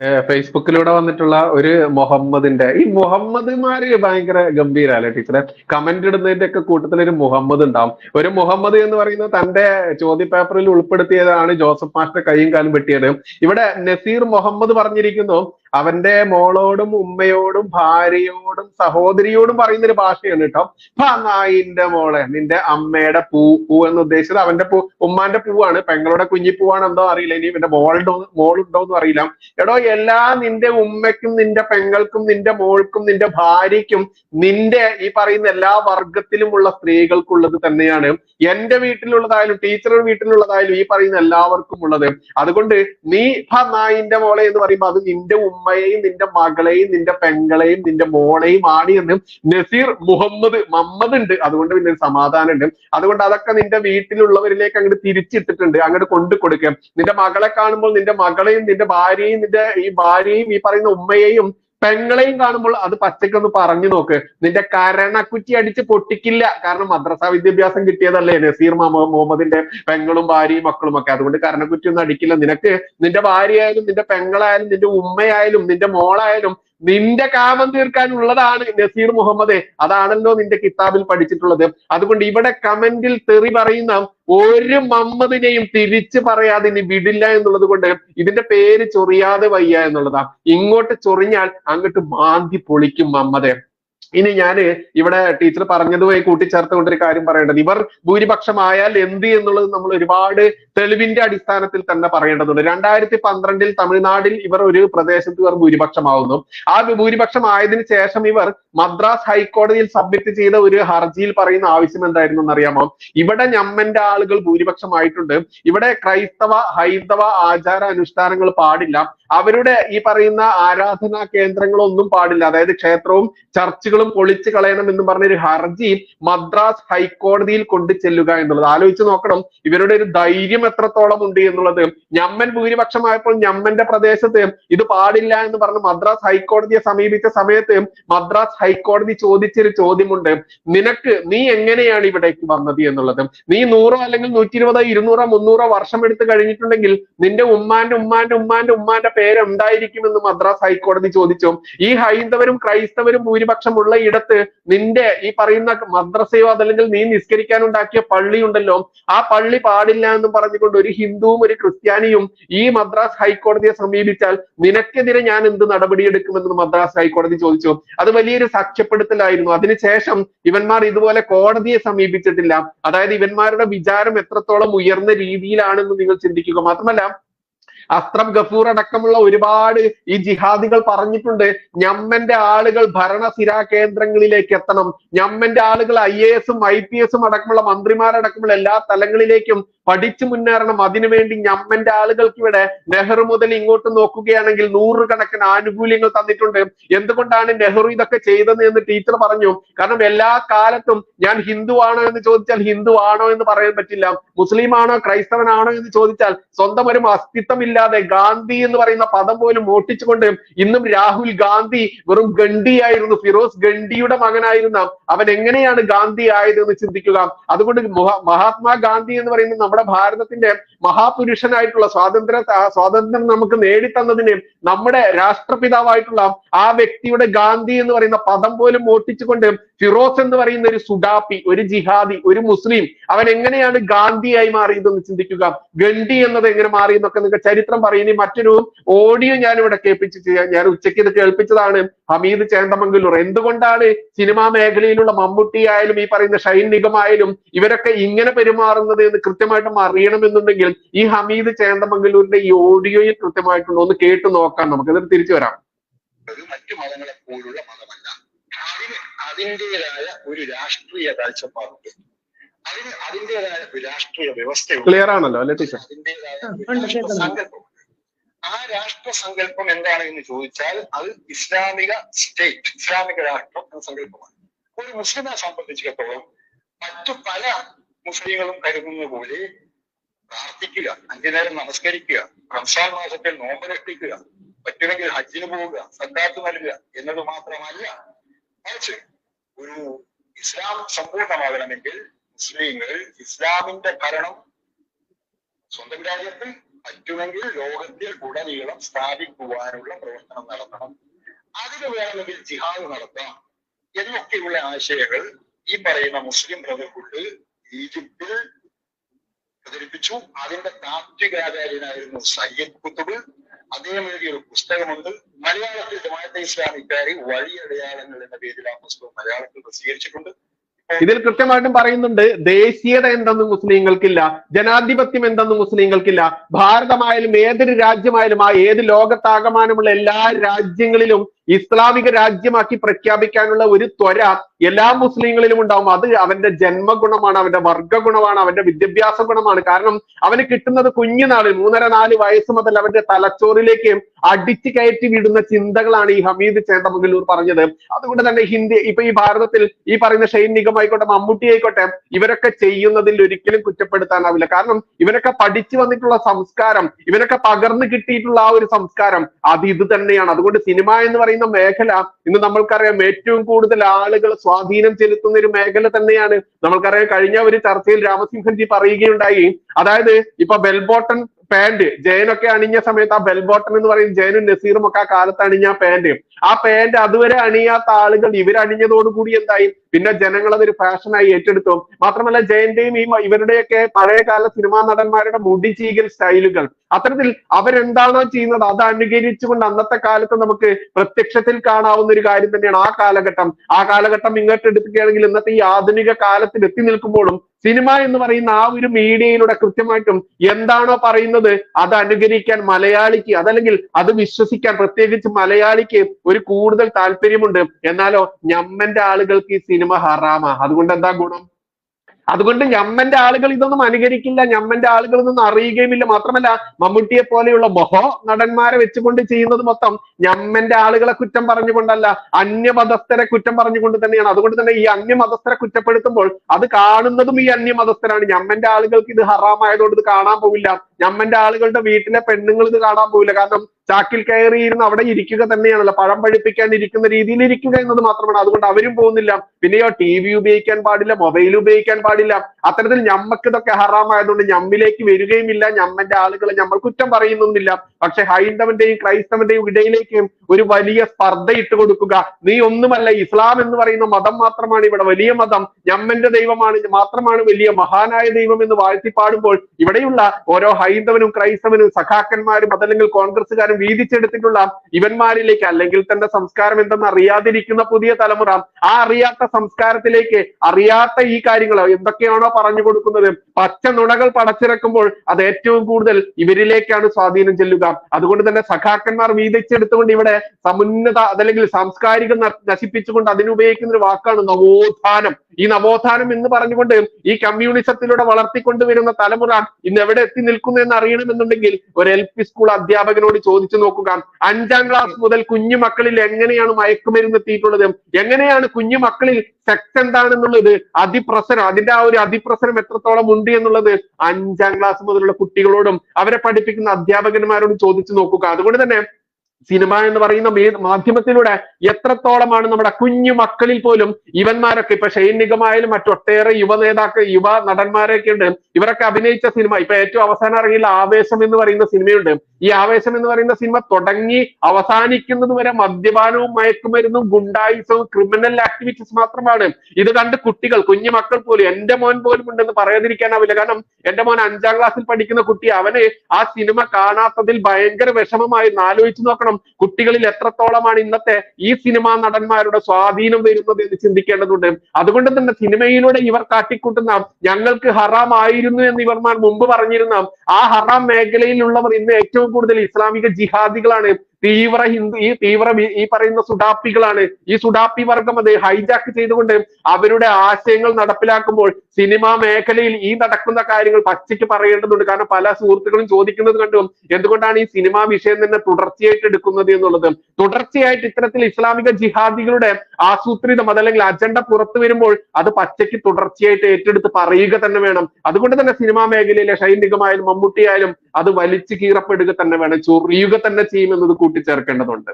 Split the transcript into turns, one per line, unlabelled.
ഫേസ്ബുക്കിലൂടെ വന്നിട്ടുള്ള ഒരു മുഹമ്മദിന്റെ ഈ മുഹമ്മദ്മാര് ഭയങ്കര ഗംഭീരല്ലേ ടീച്ചറെ? കമന്റ് ഇടുന്നതിന്റെ ഒക്കെ കൂട്ടത്തിൽ ഒരു മുഹമ്മദ് ഉണ്ടാവും. ഒരു മുഹമ്മദ് എന്ന് പറയുന്നത് തന്റെ ചോദ്യ പേപ്പറിൽ ഉൾപ്പെടുത്തിയതാണ് ജോസഫ് മാസ്റ്റർ കൈയും കാലും വെട്ടിയത്. ഇവിടെ നസീർ മുഹമ്മദ് പറഞ്ഞിരിക്കുന്നു അവന്റെ മോളോടും ഉമ്മയോടും ഭാര്യയോടും സഹോദരിയോടും പറയുന്ന ഒരു ഭാഷയാണ് കേട്ടോ. അപ്പൊ നായിന്റെ മോളെ നിന്റെ അമ്മയുടെ പൂ പൂ എന്ന് ഉദ്ദേശിച്ചത് അവന്റെ പൂ ഉമ്മാന്റെ പൂവാണ്. പെങ്ങളുടെ കുഞ്ഞിപ്പൂവാണ് എന്തോ അറിയില്ല. ഇനി ഇവന്റെ മോളുണ്ടോ മോളുണ്ടോ എന്ന് അറിയില്ല. എടോ എല്ലാ നിന്റെ ഉമ്മയ്ക്കും നിന്റെ പെങ്ങൾക്കും നിന്റെ മോൾക്കും നിന്റെ ഭാര്യയ്ക്കും നിന്റെ ഈ പറയുന്ന എല്ലാ വർഗത്തിലുമുള്ള സ്ത്രീകൾക്കുള്ളത് തന്നെയാണ്. എന്റെ വീട്ടിലുള്ളതായാലും ടീച്ചറുടെ വീട്ടിലുള്ളതായാലും ഈ പറയുന്ന എല്ലാവർക്കും ഉള്ളത് അതുകൊണ്ട് നീ ഭ നായിന്റെ മോളെ എന്ന് പറയുമ്പോൾ അത് നിന്റെ ഉമ്മയെയും നിന്റെ മകളെയും നിന്റെ പെങ്ങളെയും നിന്റെ മോളെയും ആണ് എന്ന് നസീർ മുഹമ്മദ് മമ്മദ് ഉണ്ട്. അതുകൊണ്ട് പിന്നെ ഒരു സമാധാനം ഉണ്ട്. അതുകൊണ്ട് അതൊക്കെ നിന്റെ വീട്ടിലുള്ളവരിലേക്ക് അങ്ങോട്ട് തിരിച്ചിട്ടിട്ടുണ്ട്. അങ്ങോട്ട് കൊണ്ടു കൊടുക്കുക. നിന്റെ മകളെ കാണുമ്പോൾ നിന്റെ മകളെയും നിന്റെ ഭാര്യയും നിന്റെ ഈ ഭാര്യയും ഈ പറയുന്ന ഉമ്മയെയും പെങ്ങളെയും കാണുമ്പോൾ അത് പച്ചക്കൊന്ന് പറഞ്ഞു നോക്ക്. നിന്റെ കരണക്കുറ്റി അടിച്ച് പൊട്ടിക്കില്ല. കാരണം മദ്രസ വിദ്യാഭ്യാസം കിട്ടിയതല്ലേ നസീർ മാമ മുഹമ്മദിന്റെ പെങ്ങളും ഭാര്യയും മക്കളും ഒക്കെ. അതുകൊണ്ട് കരണക്കുറ്റി ഒന്നും അടിക്കില്ല. നിനക്ക് നിന്റെ ഭാര്യയായാലും നിന്റെ പെങ്ങളായാലും നിന്റെ ഉമ്മയായാലും നിന്റെ മോളായാലും നിന്റെ കാമം തീർക്കാനുള്ളതാണ് നസീർ മുഹമ്മദ്. അതാണല്ലോ നിന്റെ കിതാബിൽ പഠിച്ചിട്ടുള്ളത്. അതുകൊണ്ട് ഇവിടെ കമന്റിൽ തെറി പറയുന്ന ഒരു മമ്മദിനെയും തിരിച്ചു പറയാതെ ഇനി വിടില്ല എന്നുള്ളത് കൊണ്ട് ഇതിന്റെ പേര് ചൊറിയാതെ വയ്യ എന്നുള്ളതാ. ഇങ്ങോട്ട് ചൊറിഞ്ഞാൽ അങ്ങോട്ട് മാന്തി പൊളിക്കും മമ്മദെ. ഇനി ഞാൻ ഇവിടെ ടീച്ചർ പറഞ്ഞതുമായി കൂട്ടിച്ചേർത്തുകൊണ്ട് ഒരു കാര്യം പറയേണ്ടത്. ഇവർ ഭൂരിപക്ഷമായാൽ എന്ത് എന്നുള്ളത് നമ്മൾ ഒരുപാട് തെളിവിന്റെ അടിസ്ഥാനത്തിൽ തന്നെ പറയേണ്ടതുണ്ട്. രണ്ടായിരത്തി പന്ത്രണ്ടിൽ തമിഴ്നാട്ടിൽ ഇവർ ഒരു പ്രദേശത്ത് ഇവർ ഭൂരിപക്ഷമാവുന്നു. ആ ഭൂരിപക്ഷം ആയതിനു ശേഷം ഇവർ മദ്രാസ് ഹൈക്കോടതിയിൽ സബ്മിറ്റ് ചെയ്ത ഒരു ഹർജിയിൽ പറയുന്ന ആവശ്യം എന്തായിരുന്നു എന്നറിയാമോ? ഇവിടെ ഞമ്മന്റെ ആളുകൾ ഭൂരിപക്ഷമായിട്ടുണ്ട്. ഇവിടെ ക്രൈസ്തവ ഹൈന്ദവ ആചാര അനുഷ്ഠാനങ്ങൾ പാടില്ല. അവരുടെ ഈ പറയുന്ന ആരാധനാ കേന്ദ്രങ്ങളൊന്നും പാടില്ല. അതായത് ക്ഷേത്രവും ചർച്ചുകളും പൊളിച്ചു കളയണം എന്ന് പറഞ്ഞ ഒരു ഹർജി മദ്രാസ് ഹൈക്കോടതിയിൽ കൊണ്ടു ചെല്ലുക എന്നുള്ളത്. ആലോചിച്ച് നോക്കണം ഇവരുടെ ഒരു ധൈര്യം എത്രത്തോളം ഉണ്ട് എന്നുള്ളത്. ഞമ്മൻ ഭൂരിപക്ഷമായപ്പോൾ ഞമ്മന്റെ പ്രദേശത്ത് ഇത് പാടില്ല എന്ന് പറഞ്ഞ് മദ്രാസ് ഹൈക്കോടതിയെ സമീപിച്ച സമയത്ത് മദ്രാസ് ഹൈക്കോടതി ചോദിച്ചൊരു ചോദ്യമുണ്ട്. നിനക്ക് നീ എങ്ങനെയാണ് ഇവിടേക്ക് വന്നത് എന്നുള്ളത്? നീ നൂറോ അല്ലെങ്കിൽ നൂറ്റി ഇരുപതോ ഇരുന്നൂറോ മുന്നൂറോ വർഷം എടുത്ത് കഴിഞ്ഞിട്ടുണ്ടെങ്കിൽ നിന്റെ ഉമ്മാന്റെ ഉമ്മാന്റെ ഉമ്മാന്റെ ഉമ്മാന്റെ പേര് എന്തായിരിക്കുമെന്ന് മദ്രാസ് ഹൈക്കോടതി ചോദിച്ചു. ഈ ഹൈന്ദവരും ക്രൈസ്തവരും ഭൂരിപക്ഷമുള്ള ഇടത്ത് നിന്റെ ഈ പറയുന്ന മദ്രസയോ അതല്ലെങ്കിൽ നീ നിസ്കരിക്കാൻ ഉണ്ടാക്കിയ പള്ളി ഉണ്ടല്ലോ ആ പള്ളി പാടില്ല എന്ന് പറഞ്ഞുകൊണ്ട് ഒരു ഹിന്ദുവും ഒരു ക്രിസ്ത്യാനിയും ഈ മദ്രാസ് ഹൈക്കോടതിയെ സമീപിച്ചാൽ നിനക്കെതിരെ ഞാൻ എന്ത് നടപടിയെടുക്കുമെന്ന് മദ്രാസ് ഹൈക്കോടതി ചോദിച്ചു. അത് വലിയൊരു സാക്ഷ്യപ്പെടുത്തലായിരുന്നു. അതിനുശേഷം ഇവന്മാർ ഇതുപോലെ കോടതിയെ സമീപിച്ചിട്ടില്ല. അതായത് ഇവന്മാരുടെ വിചാരം എത്രത്തോളം ഉയർന്ന രീതിയിലാണെന്ന് നിങ്ങൾ ചിന്തിക്കുക. മാത്രമല്ല അസ്ത്രം ഗഫൂർ അടക്കമുള്ള ഒരുപാട് ഈ ജിഹാദികൾ പറഞ്ഞിട്ടുണ്ട്. ഞമ്മന്റെ ആളുകൾ ഭരണസിരാ കേന്ദ്രങ്ങളിലേക്ക് എത്തണം. ഞമ്മന്റെ ആളുകൾ ഐ എ എസും ഐ പി എസും അടക്കമുള്ള മന്ത്രിമാരടക്കമുള്ള എല്ലാ തലങ്ങളിലേക്കും പഠിച്ചു മുന്നേറണം. അതിനുവേണ്ടി ഞമ്മന്റെ ആളുകൾക്ക് ഇവിടെ നെഹ്റു മുതൽ ഇങ്ങോട്ട് നോക്കുകയാണെങ്കിൽ നൂറുകണക്കിന് ആനുകൂല്യങ്ങൾ തന്നിട്ടുണ്ട്. എന്തുകൊണ്ടാണ് നെഹ്റു ഇതൊക്കെ ചെയ്തത് എന്ന് ടീച്ചർ പറഞ്ഞു. കാരണം എല്ലാ കാലത്തും ഞാൻ ഹിന്ദു ആണോ എന്ന് ചോദിച്ചാൽ ഹിന്ദു ആണോ എന്ന് പറയാൻ പറ്റില്ല. മുസ്ലിം ആണോ ക്രൈസ്തവനാണോ എന്ന് ചോദിച്ചാൽ സ്വന്തം ഒരു അസ്തിത്വമില്ലാതെ ഗാന്ധി എന്ന് പറയുന്ന പദം പോലും ഓട്ടിച്ചുകൊണ്ട് ഇന്നും രാഹുൽ ഗാന്ധി വെറും ഗണ്ഡിയായിരുന്നു. ഫിറോസ് ഗണ്ഡിയുടെ മകനായിരുന്ന അവൻ എങ്ങനെയാണ് ഗാന്ധി ആയത് എന്ന് ചിന്തിക്കുക? അതുകൊണ്ട് മഹാ- മഹാത്മാ ഗാന്ധി എന്ന് പറയുന്ന നമ്മുടെ ഭാരതത്തിന്റെ മഹാപുരുഷനായിട്ടുള്ള സ്വാതന്ത്ര്യ സ്വാതന്ത്ര്യം നമുക്ക് നേടിത്തന്നതിന് നമ്മുടെ രാഷ്ട്രപിതാവായിട്ടുള്ള ആ വ്യക്തിയുടെ ഗാന്ധി എന്ന് പറയുന്ന പദം പോലും ഓട്ടിച്ചുകൊണ്ട് ഫിറോസ് എന്ന് പറയുന്ന ഒരു സുഡാപ്പി ഒരു ജിഹാദി ഒരു മുസ്ലിം അവൻ എങ്ങനെയാണ് ഗാന്ധിയായി മാറിയതെന്ന് ചിന്തിക്കുക? ഗണ്ഡി എന്നത് എങ്ങനെ മാറി എന്നൊക്കെ നിങ്ങൾക്ക് ചരിത്രം പറയുന്ന മറ്റൊരു ഓഡിയോ ഞാൻ ഇവിടെ കേൾപ്പിച്ച് ഞാൻ ഉച്ചയ്ക്ക് ഇത് കേൾപ്പിച്ചതാണ്. ഹമീദ് ചേന്തമംഗലൂർ. എന്തുകൊണ്ടാണ് സിനിമാ മേഖലയിലുള്ള മമ്മൂട്ടി ആയാലും ഈ പറയുന്ന ഷൈൻ നിഗമായാലും ഇവരൊക്കെ ഇങ്ങനെ പെരുമാറുന്നത് എന്ന് കൃത്യമായിട്ടും അറിയണമെന്നുണ്ടെങ്കിൽ ഈ ഹമീദ് ചേന്തമംഗലൂരിന്റെ ഈ ഓഡിയോയിൽ കൃത്യമായിട്ടുണ്ട് ഒന്ന് കേട്ടു നോക്കാം. നമുക്ക് എന്നിട്ട് തിരിച്ചു വരാം.
മറ്റു മതങ്ങളെ പോലുള്ള മതമല്ല. അതിന്റെതായ ഒരു രാഷ്ട്രീയ കാഴ്ചപ്പാടുണ്ട് അതിന് അതിന്റെതായ ഒരു രാഷ്ട്രീയ വ്യവസ്ഥയുണ്ട്.
ക്ലിയർ ആണല്ലോ അല്ലെ ടീച്ചർ?
അതിന്റെതായ
ആ,
രാഷ്ട്ര. സങ്കല്പം. ആ രാഷ്ട്ര സങ്കല്പം എന്താണ് എന്ന് ചോദിച്ചാൽ അത് ഇസ്ലാമിക സ്റ്റേറ്റ് ഇസ്ലാമിക രാഷ്ട്രം എന്ന സങ്കല്പമാണ്. ഒരു മുസ്ലിമിനെ സംബന്ധിച്ചിടത്തോളം മറ്റു പല മുസ്ലിങ്ങളും കരുതുന്ന പോലെ പ്രാർത്ഥിക്കുക അഞ്ചു നേരം നമസ്കരിക്കുക റംസാൻ മാസത്തിൽ നോമ്പനുഷ്ഠിക്കുക പറ്റുമെങ്കിൽ ഹജ്ജിന് പോവുക സക്കാത്ത് നൽകുക എന്നത് മാത്രമല്ല മറിച്ച് ഒരു ഇസ്ലാം സമ്പൂർണമാകണമെങ്കിൽ മുസ്ലിങ്ങൾ ഇസ്ലാമിന്റെ ഭരണം സ്വന്തം രാജ്യത്ത് പറ്റുമെങ്കിൽ ലോകത്തിൽ ഉടനീളം സ്ഥാപിക്കുവാനുള്ള പ്രവർത്തനം നടത്തണം. അതിന് വേണമെങ്കിൽ ജിഹാദ് നടത്താം എന്നൊക്കെയുള്ള ആശയങ്ങൾ ഈ പറയുന്ന മുസ്ലിം ബ്രദർഹുഡ് ഈജിപ്തിൽ പ്രചരിപ്പിച്ചു. അതിന്റെ താത്വികാചാര്യനായിരുന്നു സയ്യദ് കുത്തുബ് അദ്ദേഹം എഴുതിയ ഒരു പുസ്തകമുണ്ട്. മലയാളത്തിൽ ജമാഅത്തെ ഇസ്ലാമിക്കാരി വഴിയടയാളങ്ങൾ എന്ന പേരിൽ ആ പുസ്തകം മലയാളത്തിൽ പ്രസിദ്ധീകരിച്ചിട്ടുണ്ട്.
ഇതിൽ കൃത്യമായിട്ടും പറയുന്നുണ്ട് ദേശീയത എന്തെന്ന് മുസ്ലിങ്ങൾക്കില്ല ജനാധിപത്യം എന്തെന്ന് മുസ്ലിങ്ങൾക്കില്ല ഭാരതമായാലും ഏതൊരു രാജ്യമായാലും ആ ഏത് ലോകത്താകമാനമുള്ള എല്ലാ രാജ്യങ്ങളിലും ഇസ്ലാമിക രാജ്യമാക്കി പ്രഖ്യാപിക്കാനുള്ള ഒരു ത്വര എല്ലാ മുസ്ലിങ്ങളിലും ഉണ്ടാവും. അത് അവന്റെ ജന്മഗുണമാണ് അവന്റെ വർഗഗുണമാണ് അവന്റെ വിദ്യാഭ്യാസ ഗുണമാണ്. കാരണം അവന് കിട്ടുന്നത് കുഞ്ഞുനാളിൽ മൂന്നര നാല് വയസ്സ് മുതൽ അവന്റെ തലച്ചോറിലേക്ക് അടിച്ചു കയറ്റി വിടുന്ന ചിന്തകളാണ് ഈ ഹമീദ് ചേട്ടമംഗല്ലൂർ പറഞ്ഞത്. അതുകൊണ്ട് തന്നെ ഹിന്ദി ഇപ്പൊ ഈ ഭാരതത്തിൽ ഈ പറയുന്ന ഷെയ്ൻ നിഗം ആയിക്കോട്ടെ മമ്മൂട്ടി ആയിക്കോട്ടെ ഇവരൊക്കെ ചെയ്യുന്നതിൽ ഒരിക്കലും കുറ്റപ്പെടുത്താനാവില്ല. കാരണം ഇവരൊക്കെ പഠിച്ചു വന്നിട്ടുള്ള സംസ്കാരം ഇവരൊക്കെ പകർന്നു കിട്ടിയിട്ടുള്ള ആ ഒരു സംസ്കാരം അത് ഇത് തന്നെയാണ്. അതുകൊണ്ട് സിനിമ എന്ന് പറയുന്ന മേഖല ഇന്ന് നമ്മൾക്കറിയാം ഏറ്റവും കൂടുതൽ ആളുകൾ സ്വാധീനം ചെലുത്തുന്ന ഒരു മേഖല തന്നെയാണ്. നമ്മൾക്കറിയാം കഴിഞ്ഞ ഒരു ചർച്ചയിൽ രാമസിംഹൻജി പറയുകയുണ്ടായി. അതായത് ഇപ്പൊ ബെൽബോട്ടൺ പാന്റ് ജയനൊക്കെ അണിഞ്ഞ സമയത്ത് ആ ബെൽബോട്ടൺ എന്ന് പറയും ജയനും നസീറും ഒക്കെ ആ കാലത്ത് അണിഞ്ഞ ആ പാന്റ് ആ പാന്റ് അതുവരെ അണിയാത്ത ആളുകൾ ഇവരണിഞ്ഞതോടുകൂടി എന്തായി? പിന്നെ ജനങ്ങൾ അതൊരു ഫാഷനായി ഏറ്റെടുത്തു. മാത്രമല്ല ജയന്റെയും ഈ ഇവരുടെയൊക്കെ പഴയകാല സിനിമാ നടന്മാരുടെ മുടി ചീകൽ സ്റ്റൈലുകൾ അത്തരത്തിൽ അവരെന്താണോ ചെയ്യുന്നത്? അത് അനുകരിച്ചുകൊണ്ട് അന്നത്തെ കാലത്ത് നമുക്ക് പ്രത്യക്ഷത്തിൽ കാണാവുന്ന ഒരു കാര്യം തന്നെയാണ് ആ കാലഘട്ടം. ആ കാലഘട്ടം ഇങ്ങോട്ട് എടുക്കുകയാണെങ്കിൽ ഇന്നത്തെ ഈ ആധുനിക കാലത്തിൽ എത്തി നിൽക്കുമ്പോഴും സിനിമ എന്ന് പറയുന്ന ആ ഒരു മീഡിയയിലൂടെ കൃത്യമായിട്ടും എന്താണോ പറയുന്നത് അത് അനുകരിക്കാൻ മലയാളിക്ക് അതല്ലെങ്കിൽ അത് വിശ്വസിക്കാൻ പ്രത്യേകിച്ച് മലയാളിക്ക് ഒരു കൂടുതൽ താല്പര്യമുണ്ട്. എന്നാലോ ഞമ്മന്റെ ആളുകൾക്ക് ഈ സിനിമ ഹറാമാ. അതുകൊണ്ട് എന്താ ഗുണം? അതുകൊണ്ട് ഞമ്മന്റെ ആളുകൾ ഇതൊന്നും അനുകരിക്കില്ല ഞമ്മന്റെ ആളുകൾ ഇതൊന്നും അറിയുകയുമില്ല. മാത്രമല്ല മമ്മൂട്ടിയെ പോലെയുള്ള മൊഹോ നടന്മാരെ വെച്ചുകൊണ്ട് ചെയ്യുന്നത് മൊത്തം ഞമ്മന്റെ ആളുകളെ കുറ്റം പറഞ്ഞുകൊണ്ടല്ല അന്യമതസ്ഥരെ കുറ്റം പറഞ്ഞുകൊണ്ട് തന്നെയാണ്. അതുകൊണ്ട് തന്നെ ഈ അന്യമതസ്ഥരെ കുറ്റപ്പെടുത്തുമ്പോൾ അത് കാണുന്നതും ഈ അന്യമതസ്ഥരാണ്. ഞമ്മന്റെ ആളുകൾക്ക് ഇത് ഹറാമായതുകൊണ്ട് ഇത് കാണാൻ പോവില്ല. ഞമ്മന്റെ ആളുകളുടെ വീട്ടിലെ പെണ്ണുങ്ങൾ ഇത് കാണാൻ പോവില്ല. കാരണം ചാക്കിൽ കയറിയിരുന്ന് അവിടെ ഇരിക്കുക തന്നെയാണല്ലോ. പഴം പഴിപ്പിക്കാൻ ഇരിക്കുന്ന രീതിയിൽ ഇരിക്കുക എന്നത് മാത്രമാണ്. അതുകൊണ്ട് അവരും പോകുന്നില്ല. പിന്നെയോ ടി വി ഉപയോഗിക്കാൻ പാടില്ല മൊബൈൽ ഉപയോഗിക്കാൻ പാടില്ല. അത്തരത്തിൽ ഞമ്മക്ക് ഇതൊക്കെ ഹറാമായതുകൊണ്ട് ഞമ്മിലേക്ക് വരികയുമില്ല. ഞമ്മന്റെ ആളുകളെ നമ്മൾ കുറ്റം പറയുന്നൊന്നുമില്ല. പക്ഷെ ഹൈന്ദവന്റെയും ക്രൈസ്തവന്റെയും ഇടയിലേക്ക് ഒരു വലിയ സ്പർദ്ധ ഇട്ട് കൊടുക്കുക. നീ ഒന്നുമല്ല ഇസ്ലാം എന്ന് പറയുന്ന മതം മാത്രമാണ് ഇവിടെ വലിയ മതം. ഞമ്മന്റെ ദൈവമാണ് മാത്രമാണ് വലിയ മഹാനായ ദൈവം എന്ന് വാഴ്ത്തിപ്പാടുമ്പോൾ ഇവിടെയുള്ള ഓരോ ഹൈന്ദവനും ക്രൈസ്തവനും സഖാക്കന്മാരും അതല്ലെങ്കിൽ കോൺഗ്രസ്സുകാരും വീതിച്ചെടുത്തിട്ടുള്ള ഇവന്മാരിലേക്ക് അല്ലെങ്കിൽ തന്റെ സംസ്കാരം എന്തെന്ന് അറിയാതിരിക്കുന്ന പുതിയ തലമുറ ആ അറിയാത്ത സംസ്കാരത്തിലേക്ക് അറിയാത്ത ഈ കാര്യങ്ങൾ എന്തൊക്കെയാണോ പറഞ്ഞു കൊടുക്കുന്നത് പച്ച നുണകൾ പടച്ചിറക്കുമ്പോൾ അത് ഏറ്റവും കൂടുതൽ ഇവരിലേക്കാണ് സ്വാധീനം ചെല്ലുക. അതുകൊണ്ട് തന്നെ സഖാക്കന്മാർ വീതിച്ചെടുത്തുകൊണ്ട് ഇവിടെ സമുന്നത അതല്ലെങ്കിൽ സാംസ്കാരിക നശിപ്പിച്ചുകൊണ്ട് അതിനുപയോഗിക്കുന്ന ഒരു വാക്കാണ് നവോത്ഥാനം. ഈ നവോത്ഥാനം എന്ന് പറഞ്ഞുകൊണ്ട് ഈ കമ്മ്യൂണിസത്തിലൂടെ വളർത്തിക്കൊണ്ടുവരുന്ന തലമുറ ഇന്ന് എവിടെ എത്തി നിൽക്കുന്നു എന്ന് അറിയണമെന്നുണ്ടെങ്കിൽ ഒരു എൽ പി സ്കൂൾ അധ്യാപകനോട് ചോദിച്ചു നോക്കുക. അഞ്ചാം ക്ലാസ് മുതൽ കുഞ്ഞു മക്കളിൽ എങ്ങനെയാണ് മയക്കുമരുന്ന് എത്തിയിട്ടുള്ളത്? എങ്ങനെയാണ് കുഞ്ഞു മക്കളിൽ സെക്സ് എന്താണെന്നുള്ളത്? അതിപ്രസരം അതിന്റെ ആ ഒരു അതിപ്രസരം എത്രത്തോളം ഉണ്ട് എന്നുള്ളത് അഞ്ചാം ക്ലാസ് മുതലുള്ള കുട്ടികളോടും അവരെ പഠിപ്പിക്കുന്ന അധ്യാപകന്മാരോടും ചോദിച്ചു നോക്കുക. അതുകൊണ്ട് തന്നെ സിനിമ എന്ന് പറയുന്ന മാധ്യമത്തിലൂടെ എത്രത്തോളമാണ് നമ്മുടെ കുഞ്ഞു മക്കളിൽ പോലും ഇവന്മാരൊക്കെ ഇപ്പൊ ഷെയ്ൻ നിഗമായാലും മറ്റൊട്ടേറെ യുവ നേതാക്കൾ യുവ നടന്മാരൊക്കെ ഉണ്ട്. ഇവരൊക്കെ അഭിനയിച്ച സിനിമ ഇപ്പൊ ഏറ്റവും അവസാനം ഇറങ്ങിയ ആവേശം എന്ന് പറയുന്ന സിനിമയുണ്ട്. ഈ ആവേശം എന്ന് പറയുന്ന സിനിമ തുടങ്ങി അവസാനിക്കുന്നത് വരെ മദ്യപാനവും മയക്കുമരുന്നും ഗുണ്ടായുസവും ക്രിമിനൽ ആക്ടിവിറ്റീസ് മാത്രമാണ്. ഇത് കണ്ട് കുട്ടികൾ കുഞ്ഞു മക്കൾ പോലും എന്റെ മോൻ പോലും ഉണ്ടെന്ന് പറയാതിരിക്കാനാവില്ല കാരണം എന്റെ മോൻ അഞ്ചാം ക്ലാസ്സിൽ പഠിക്കുന്ന കുട്ടി അവന് ആ സിനിമ കാണാത്തതിൽ ഭയങ്കര വിഷമമായിരുന്നു ആലോചിച്ചു നോക്കണം. കുട്ടികളിൽ എത്രത്തോളമാണ് ഇന്നത്തെ ഈ സിനിമാ നടന്മാരുടെ സ്വാധീനം വരുന്നത് എന്ന് ചിന്തിക്കേണ്ടതുണ്ട്. അതുകൊണ്ട് തന്നെ സിനിമയിലൂടെ ഇവർ കാട്ടിക്കൂട്ടുന്ന ഞങ്ങൾക്ക് ഹറാം ആയിരുന്നു എന്ന് ഇവർമാർ മുമ്പ് പറഞ്ഞിരുന്ന ആ ഹറാം മേഖലയിലുള്ളവർ ഇന്ന് ഏറ്റവും കൂടുതൽ ഇസ്ലാമിക ജിഹാദികളാണ്. തീവ്ര ഹിന്ദു ഈ തീവ്ര ഈ പറയുന്ന സുഡാപ്പികളാണ്. ഈ സുഡാപ്പി വർഗം അത് ഹൈജാക്ക് ചെയ്തുകൊണ്ട് അവരുടെ ആശയങ്ങൾ നടപ്പിലാക്കുമ്പോൾ സിനിമാ മേഖലയിൽ ഈ നടക്കുന്ന കാര്യങ്ങൾ പച്ചയ്ക്ക് പറയേണ്ടതുണ്ട്. കാരണം പല സുഹൃത്തുക്കളും ചോദിക്കുന്നത് കണ്ടു എന്തുകൊണ്ടാണ് ഈ സിനിമാ വിഷയം തന്നെ തുടർച്ചയായിട്ട് എടുക്കുന്നത് എന്നുള്ളത്? തുടർച്ചയായിട്ട് ഇത്തരത്തിൽ ഇസ്ലാമിക ജിഹാദികളുടെ ആസൂത്രിതം അതല്ലെങ്കിൽ അജണ്ട പുറത്തു വരുമ്പോൾ അത് പച്ചയ്ക്ക് തുടർച്ചയായിട്ട് ഏറ്റെടുത്ത് പറയുക തന്നെ വേണം. അതുകൊണ്ട് തന്നെ സിനിമാ മേഖലയിലെ ഷൈൻ നിഗമായാലും മമ്മൂട്ടിയായാലും അത് വലിച്ചു കീറപ്പെടുക തന്നെ വേണം. ചൊറിയുക തന്നെ ചെയ്യുമെന്നത് കൂട്ടിച്ചേർക്കേണ്ടതുണ്ട്.